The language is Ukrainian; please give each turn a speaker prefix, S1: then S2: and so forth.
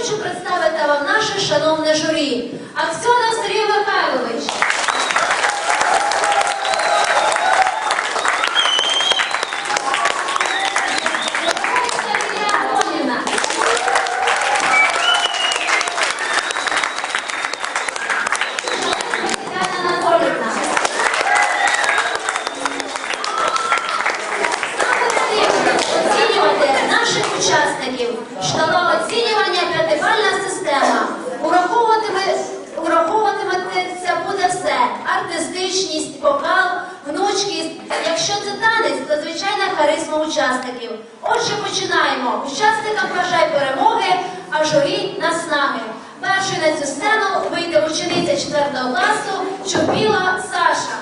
S1: хочу представити вам наше шановне журі. Аксьонов Сергій Михайлович. Артистичність, вокал, гнучкість. Якщо це танець, то звичайна харизма учасників. Отже, починаємо. Учасникам бажай перемоги, а журі наснаги. Першою на цю сцену вийде учениця 4 класу Чупіла Саша.